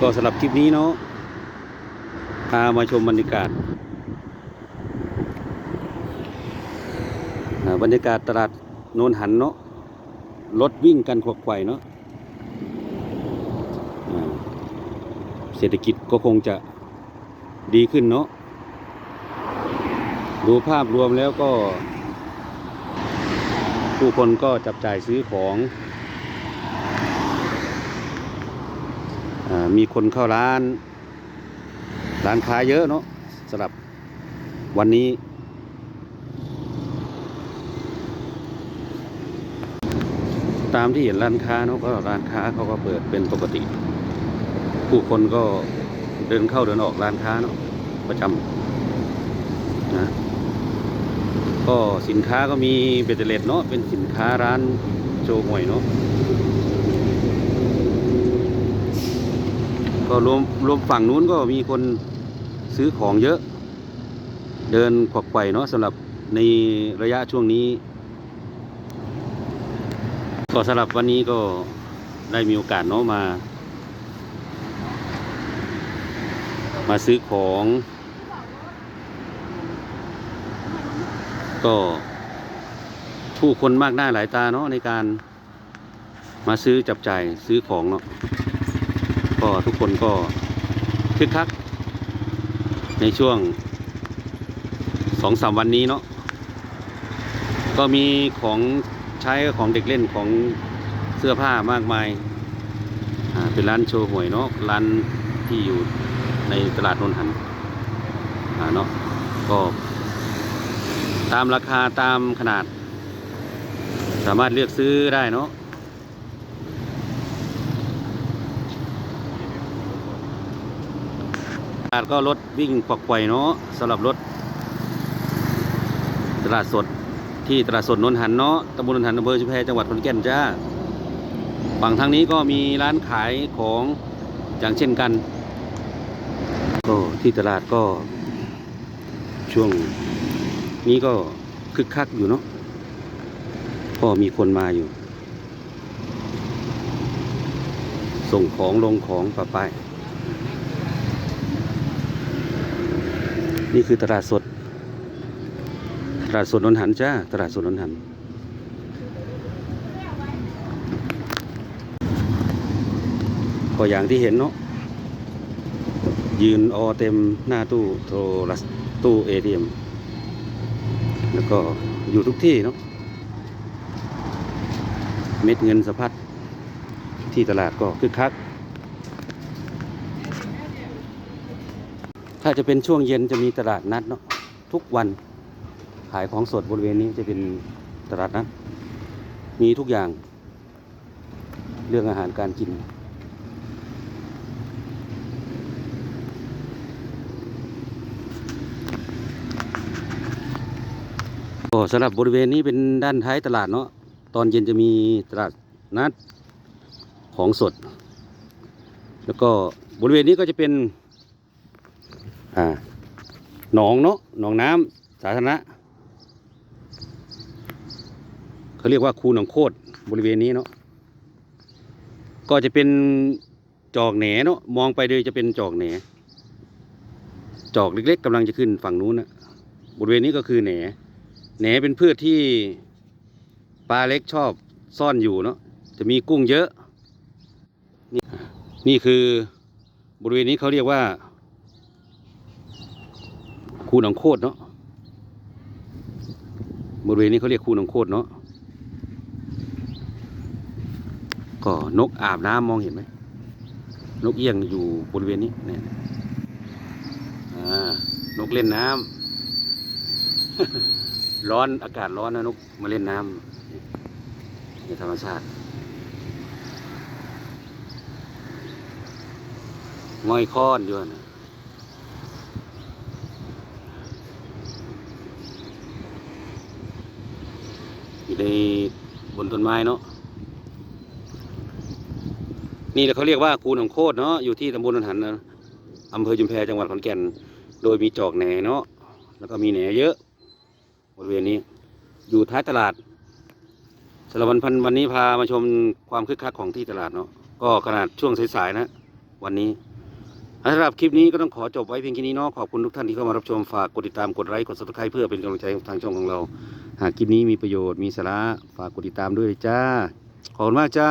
ก็สำหรับคลิปนี้เนาะพามาชมบรรยากาศ บรรยากาศตลาดโนนหันเนาะรถวิ่งกันขวักไขว่เนาะเศรษฐกิจก็คงจะดีขึ้นเนาะดูภาพรวมแล้วก็ ผู้คนก็จับจ่ายซื้อของอา มีคนเข้าร้าน ร้านค้าเยอะเนาะสำหรับวันนี้ ตามที่เห็นร้านค้าเนาะก็ร้านค้าเขาก็เปิดเป็นปกติ ผู้คนก็เดินเข้าเดินออกร้านค้าเนาะประจำนะก็สินค้าก็มีเบตเตอร์เลดเนาะเป็นสินค้าร้านโชว์หวยเนาะ ก็รวมรวมฝั่งนู้นก็มีคนซื้อของเยอะ เดินขวักไขว่เนาะสำหรับในระยะช่วงนี้ ก็สำหรับวันนี้ก็ได้มีโอกาสเนาะมา มาซื้อของ ก็ผู้คนมากหน้าหลายตาเนาะในการมาซื้อจับจ่ายซื้อของเนาะ ก็ทุกคนก็คึกคัก ในช่วงสองสามวันนี้เนาะก็มีของใช้ของเด็กเล่นของเสื้อผ้ามากมายเป็นร้านโชว์หวยเนาะร้านที่อยู่ในตลาดนนหันเนาะก็ ตามราคาตามขนาด สามารถเลือกซื้อได้เนาะตลาดก็รถวิ่งปักไกวเนาะสำหรับรถ ตลาดสดที่ตลาดสดนนหันเนาะตำบลนนหันอำเภอชุมแพจังหวัดขอนแก่นจ้าฝั่งทางนี้ก็มีร้านขายของอย่างเช่นกันก็ที่ตลาดก็ ช่วงนี้ก็คึกคักอยู่เนาะก็มีคนมาอยู่ ส่งของลงของปะไปาย นี่คือตลาดสด ตลาดสดนนหันจ้า ตลาดสดนนหัน ก็อย่างที่เห็นเนาะ ยืนออเต็มหน้าตู้โทรศัพท์ตู้เอทีเอ็มแล้วก็อยู่ทุกที่เนาะ เม็ดเงินสะพัดที่ตลาดก็คึกคัก ถ้าจะเป็นช่วงเย็นจะมีตลาดนัดเนาะทุกวันขายของสดบริเวณนี้จะเป็นตลาดนัดมีทุกอย่าง เรื่องอาหารการกินก็สำหรับบริเวณนี้เป็นด้านท้ายตลาดเนาะตอนเย็นจะมีตลาดนัดของสด แล้วก็บริเวณนี้ก็จะเป็น อ่าหนองเนาะหนองน้ำสาธารณะเขาเรียกว่าคูหนองโคตรบริเวณนี้เนาะก็จะเป็นจอกแหนเนาะมองไปเลยจะเป็นจอกแหนจอกเล็ก ๆกำลังจะขึ้นฝั่งนู้นนะบริเวณนี้ก็คือแหนแหนเป็นพืชที่ปลาเล็กชอบซ่อนอยู่เนาะจะมีกุ้งเยอะ นี่นี่คือบริเวณนี้เขาเรียกว่า คูหนองโคตรเนาะบริเวณนี้เขาเรียกคูหนองโคตรเนาะก็นกอาบน้ำมองเห็นไหมนกเอี้ยงอยู่บริเวณนี้เนี่ยนกเล่นน้ำร้อนอากาศร้อนนะนกมาเล่นน้ำในธรรมชาติง่อยค้อนอยู่นะู่ในบนต้นไม้เนาะนี่เขาเรียกว่าคูนของโคตรเนาะอยู่ที่ตำบลนนหันนะอำเภอจุมแพจังหวัดขอนแก่น โดยมีจอกแหนเนาะแล้วก็มีแหนเยอะบริเวณนี้ อยู่ท้ายตลาดสำหรับวันพันวันนี้พามาชมความคึกคักของที่ตลาดเนาะก็ขนาดช่วงสายๆนะ วันนี้สำหรับคลิปนี้ก็ต้องขอจบไว้เพียงแค่นี้เนาะขอบคุณทุกท่านที่เข้ามารับชมฝากกดติดตามกดไลค์กดซับสไครต์เพื่อเป็นกำลังใจทางช่องของเรา หากคลิปนี้มีประโยชน์มีสาระฝากกดติดตามด้วยจ้า ขอบคุณมากจ้า